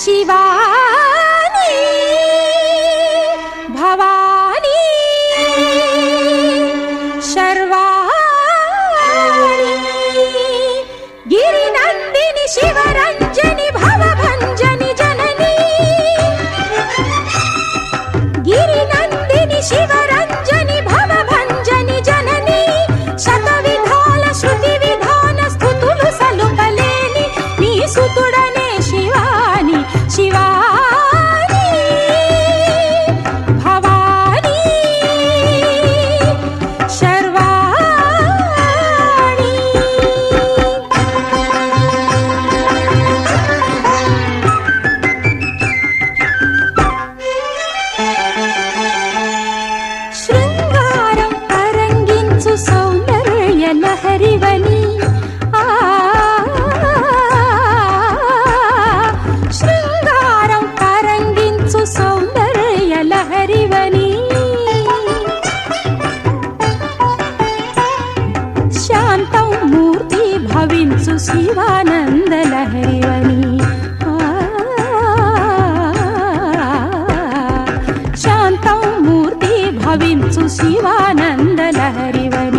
शिवानी भवानी शर्वाणी गिरिनन्दिनि शिवरन् భవించు శివానంద లహరివని. శాంతం మూర్తి భవించు శివానంద లహరివని.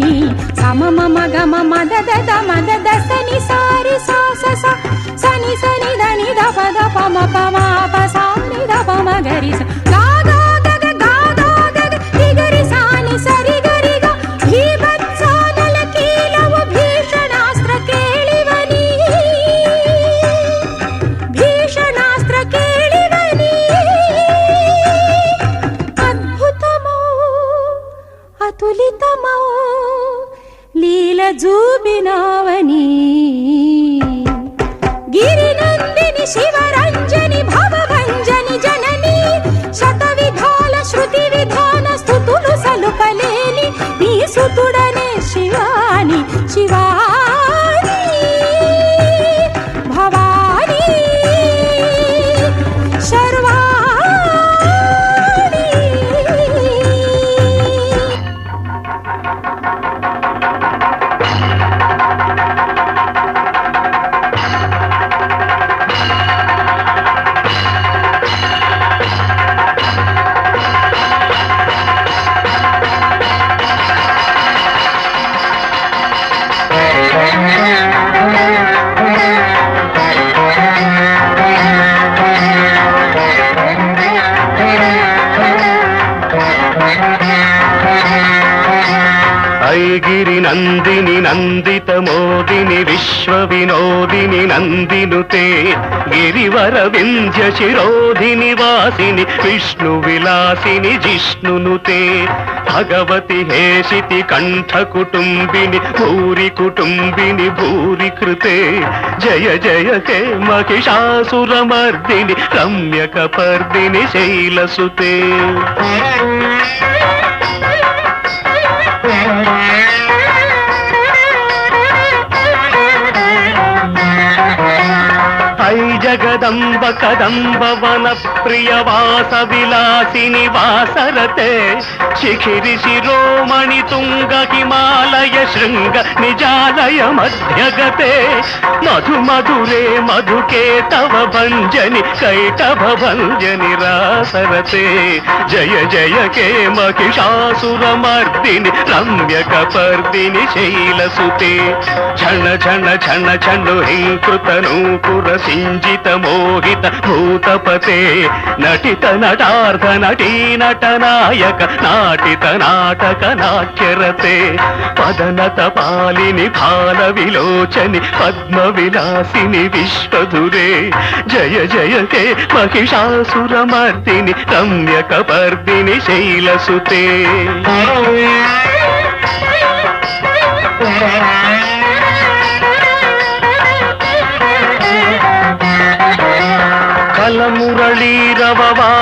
ని సమ వీవని సమమ మద దద మద సని సారి సా స సని స అతులితమో లీల జూబినావని. గిరినందిని శివరంజని ఐగిరి నందిని నందిత మోదిని విశ్వ వినోదిని నందినుతే గిరివర వింధ్య శిరోధిని వాసిని విష్ణు విలాసిని జిష్ణునుతే భగవతి హేషితి కంఠ కుటుంబిని భూరి కుటుంబిని భూరి కృతే. జయ జయ హే మహిషాసురమర్దిని రమ్యకపర్దిని శైలసుతే కదంబవన ప్రియవాస వన ప్రియ విలాసిని వాసరతే శిఖిరి శిరోమణి తుంగ హిమాలయ శృంగ నిజాలయ మధ్యగతే మధు మధురే మధుకే తవ భంజని కైటభ భంజని రాసరతే జయ జయ కే మహిషాసురమర్దిని రమ్యక పర్దిని శైలసుతే ఛణ ఛణ ఛణ ఛణు హింకృత నూపుర సింజిత మో మోహిత భూతపతే నటిత నటార్థ నటీ నట నాయక నాటిత నాటక నాట్యరతే. పదనత పాలిని బాల విలోచని పద్మ విలాసిని విశ్వధురే. జయ జయతే హే మహిషాసురమర్దిని రమ్యక పర్దిని శైలసుతే.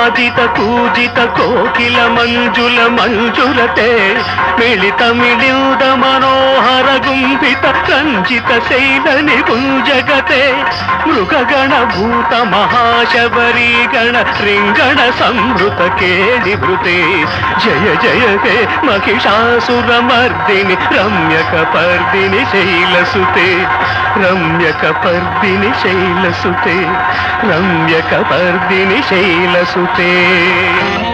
కలమురళీరవవాదిత పూజిత కోకిల మంజుల మంజులతే మిళిత మిళిద మనోహర గుంపిత రంజిత శైలని గుంజగతే మృగగణ భూత మహాశబరీ గణ శృంగణ సంవృత కేడి భృతే. జయ జయ హే మహిషాసురమర్దిని రమ్యక పర్దిని శైలసుతే. రమ్యక పర్దిని శైలసుతే. రమ్యక పర్దిని శైలసుతే. से